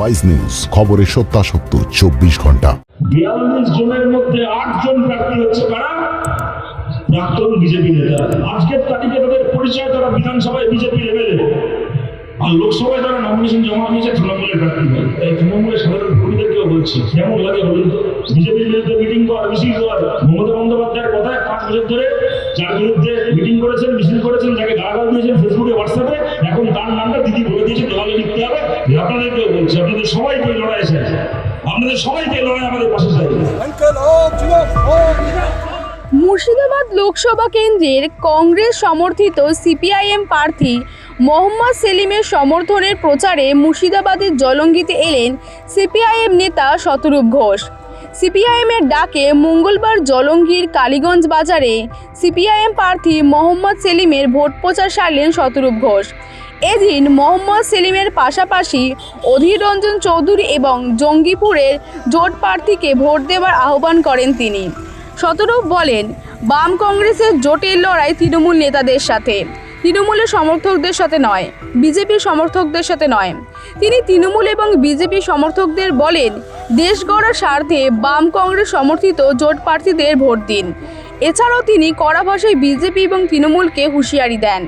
Wise news খবরের সত্যাসত্য, চব্বিশ ঘণ্টা। বিয়াল্লিশ জনের মধ্যে আট জন প্রার্থী হচ্ছে কারা? প্রাক্তন বিজেপি নেতা। আজকের তারিখে তাদের পরিচয় তারা বিধানসভায় বিজেপি লেভেলে। আর লোকসভায় তারা নমিনেশন জমা দিয়েছে তৃণমূলের প্রার্থী। তাই তৃণমূলের সাধারণ কর্মীদেরকেও বলছি, কেমন লাগে বলুন তো? বিজেপির বিরুদ্ধে মিটিং কর মিছিল কর মমতা বন্দ্যোপাধ্যায়ের কথায় পাঁচ বছর ধরে যার বিরুদ্ধে মিটিং করেছেন, মিছিল করেছেন, যাকে গালাগাল দিয়েছেন ফেসবুকে হোয়াটসঅ্যাপে এখন তার নামটা দিদি বলে দিয়েছে দেওয়ালে লিখতে হবে। বলছি, আপনাদের সবাইকে লড়াই চাই আপনাদের সবাইকে লড়াই আমাদের পাশে চাই। মুর্শিদাবাদ লোকসভা কেন্দ্রের কংগ্রেস সমর্থিত সিপিআইএম প্রার্থী মোহাম্মদ সেলিমের সমর্থনের প্রচারে মুর্শিদাবাদের জলঙ্গিতে এলেন সিপিআইএম নেতা শতরূপ ঘোষ। সিপিআইএমের ডাকে মঙ্গলবার জলঙ্গির কালীগঞ্জ বাজারে সিপিআইএম প্রার্থী মোহাম্মদ সেলিমের ভোট প্রচার সারলেন শতরূপ ঘোষ। এদিন মোহাম্মদ সেলিমের পাশাপাশি অধীর রঞ্জন চৌধুরী এবং জঙ্গিপুরের জোট প্রার্থীকে ভোট দেওয়ার আহ্বান করেন তিনি। শতরূপ বলেন, বাম কংগ্রেসের জোটের লড়াই তৃণমূল নেতাদের সাথে। তৃণমূলের সমর্থকদের সাথে নয়, বিজেপির সমর্থকদের সাথে নয়। তিনি তৃণমূল এবং বিজেপি সমর্থকদের বলেন, দেশ গড়ার স্বার্থে বাম কংগ্রেস সমর্থিত জোট প্রার্থীদের ভোট দিন। এছাড়াও তিনি কড়া ভাষায় বিজেপি এবং তৃণমূলকে হুঁশিয়ারি দেন।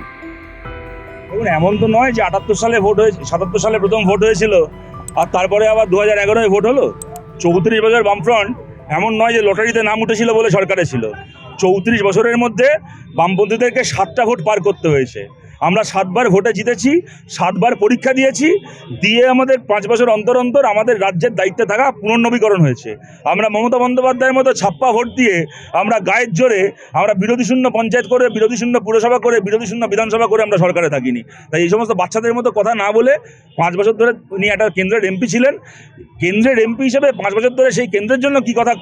দেখুন, এমন তো নয় যে আটাত্তর সালে ভোট হয়েছে, সাতাত্তর সালে প্রথম ভোট হয়েছিল, আর তারপরে আবার দু হাজার এগারোয় ভোট হলো। চৌত্রিশ বছর বামফ্রন্ট, এমন নয় যে লটারিতে নাম উঠেছিল বলে সরকারে ছিল। চৌত্রিশ বছরের মধ্যে বামপন্থীদেরকে সাতটা ভোট পার করতে হয়েছে। আমরা সাতবার ভোটে জিতেছি, সাতবার পরীক্ষা দিয়েছি, দিয়ে আমাদের পাঁচ বছর অন্তর অন্তর আমাদের রাজ্যের দায়িত্বে থাকা পুনর্নবীকরণ হয়েছে। আমরা মমতা বন্দ্যোপাধ্যায়ের মতো ছাপ্পা ভোট দিয়ে আমরা গায়ের জোরে আমরা বিরোধী শূন্য পঞ্চায়েত করে, বিরোধী শূন্য পুরসভা করে, বিরোধী শূন্য বিধানসভা করে আমরা সরকারে থাকিনি। তাই এই সমস্ত বাচ্চাদের মতো কথা না বলে পাঁচ বছর ধরে উনি একটা কেন্দ্রের এমপি ছিলেন। কেন্দ্রের এমপি হিসেবে পাঁচ বছর ধরে সেই কেন্দ্রের জন্য কী কথা,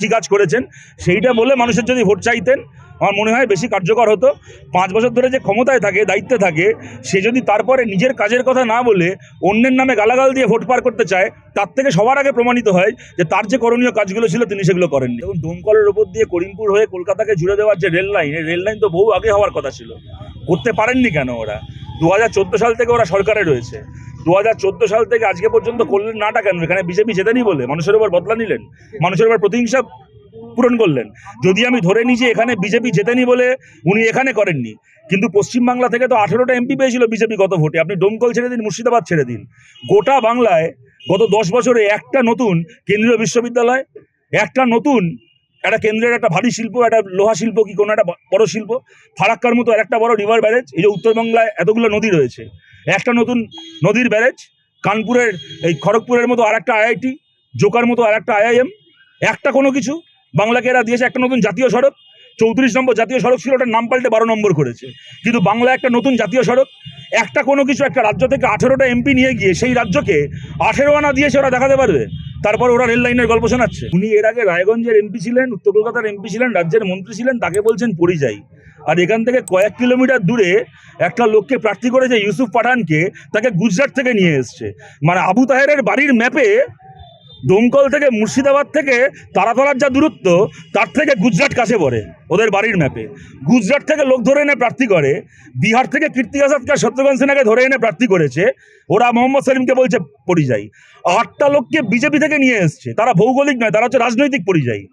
কী কাজ করেছেন, সেইটা বলে মানুষের যদি ভোট চাইতেন আমার মনে হয় বেশি কার্যকর হতো। পাঁচ বছর ধরে যে ক্ষমতায় থাকে, দায়িত্বে থাকে, সে যদি তারপরে নিজের কাজের কথা না বলে অন্যের নামে গালাগাল দিয়ে ভোট পার করতে চায়, তার থেকে সবার আগে প্রমাণিত হয় যে তার যে করণীয় কাজগুলো ছিল তিনি সেগুলো করেননি। এবং ডোমকলের ওপর দিয়ে করিমপুর হয়ে কলকাতাকে জুড়ে দেওয়ার যে রেল লাইন, এই রেল লাইন তো বহু আগে হওয়ার কথা ছিল। করতে পারেননি কেন ওরা? দু হাজার চোদ্দ সাল থেকে ওরা সরকারে রয়েছে। দু হাজার চোদ্দ সাল থেকে আজকে পর্যন্ত করলেন নাটা কেন? এখানে বিজেপি জেতেনি বলে? মানুষের উপর বদলা নিলেন? মানুষের উপর প্রতিহিংসা পূরণ করলেন। যদি আমি ধরে নিই যে এখানে বিজেপি জেতেনি বলে উনি এখানে করেননি, কিন্তু পশ্চিমবাংলা থেকে তো আঠেরোটা এমপি পেয়েছিল বিজেপি গত ভোটে। আপনি ডোমকল ছেড়ে দিন, মুর্শিদাবাদ ছেড়ে দিন। গোটা বাংলায় গত দশ বছরে একটা নতুন কেন্দ্রীয় বিশ্ববিদ্যালয়, একটা নতুন একটা কেন্দ্রের একটা ভারী শিল্প, একটা লোহা শিল্প কি কোনো একটা বড় শিল্প, ফারাক্কার মতো আর একটা বড় রিভার ব্যারেজ এই যে উত্তরবাংলায় এতগুলো নদী রয়েছে। একটা নতুন নদীর ব্যারেজ কানপুরের, এই খড়গপুরের মতো আর একটা আইআইটি, জোকার মতো আর একটা আইআইএম, একটা কোনো কিছু বাংলাকে এরা দিয়েছে একটা নতুন জাতীয় সড়ক, চৌত্রিশ নম্বর জাতীয় সড়ক ছিল, ওটার নাম পাল্টে বারো নম্বর করেছে। কিন্তু বাংলা একটা নতুন জাতীয় সড়ক, একটা কোনো কিছু একটা রাজ্য থেকে আঠেরোটা এমপি নিয়ে গিয়ে সেই রাজ্যকে আঠেরো আনা দিয়েছে, ওরা দেখাতে পারবে। তারপর ওরা রেল লাইনের গল্প শোনাচ্ছে। উনি এর আগে রায়গঞ্জের এমপি ছিলেন, উত্তর কলকাতার এমপি ছিলেন, রাজ্যের মন্ত্রী ছিলেন, তাকে বলছেন পরিযায়ী। আর এখান থেকে কয়েক কিলোমিটার দূরে একটা লোককে প্রার্থী করেছে ইউসুফ পাঠানকে, তাকে গুজরাট থেকে নিয়ে এসছে। মানে আবু তাহেরের বাড়ির ম্যাপে দমকল থেকে মুর্শিদাবাদ থেকে তারাতলার যা দূরত্ব, তার থেকে গুজরাট কাছে পড়ে, ওদের বাড়ির ম্যাপে গুজরাট থেকে লোক ধরে এনে প্রার্থী করে, বিহার থেকে কীর্তি আজাদকে আর শত্রুঘ্ন সিনহাকে ধরে এনে প্রার্থী করেছে, ওরা মোহাম্মদ সেলিমকে বলছে পরিযায়ী আটটা লোককে বিজেপি থেকে নিয়ে এসছে, তারা ভৌগোলিক নয়, তারা হচ্ছে রাজনৈতিক পরিযায়ী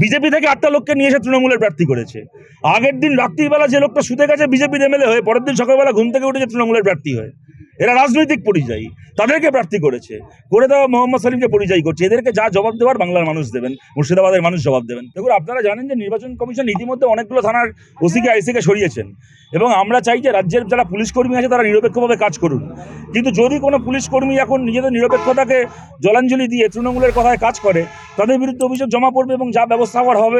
বিজেপি থেকে আটটা লোককে নিয়ে এসে তৃণমূলের প্রার্থী করেছে। আগের দিন রাত্রিবেলা যে লোকটা শুতে গেছে বিজেপির এমএলএ হয়ে, পরের দিন সকালবেলা ঘুম থেকে উঠেছে তৃণমূলের প্রার্থী হয়ে। এরা রাজনৈতিক পরিযায়ী, তাদেরকে প্রার্থী করেছে। করে দেওয়া মোহাম্মদ সালিমকে পরিযায়ী করছে, এদেরকে যা জবাব দেওয়ার বাংলার মানুষ দেবেন, মুর্শিদাবাদের মানুষ জবাব দেবেন। দেখুন, আপনারা জানেন যে নির্বাচন কমিশন ইতিমধ্যে অনেকগুলো থানার ওসিকে, আইসিকে সরিয়েছেন। এবং আমরা চাই যে রাজ্যের যারা পুলিশ কর্মী আছে, তারা নিরপেক্ষভাবে কাজ করুন। কিন্তু যদি কোনো পুলিশ কর্মী এখন নিজেদের নিরপেক্ষতাকে জলাঞ্জলি দিয়ে তৃণমূলের কথায় কাজ করে, তাদের বিরুদ্ধে অভিযোগ জমা পড়বে এবং যা ব্যবস্থা হওয়ার হবে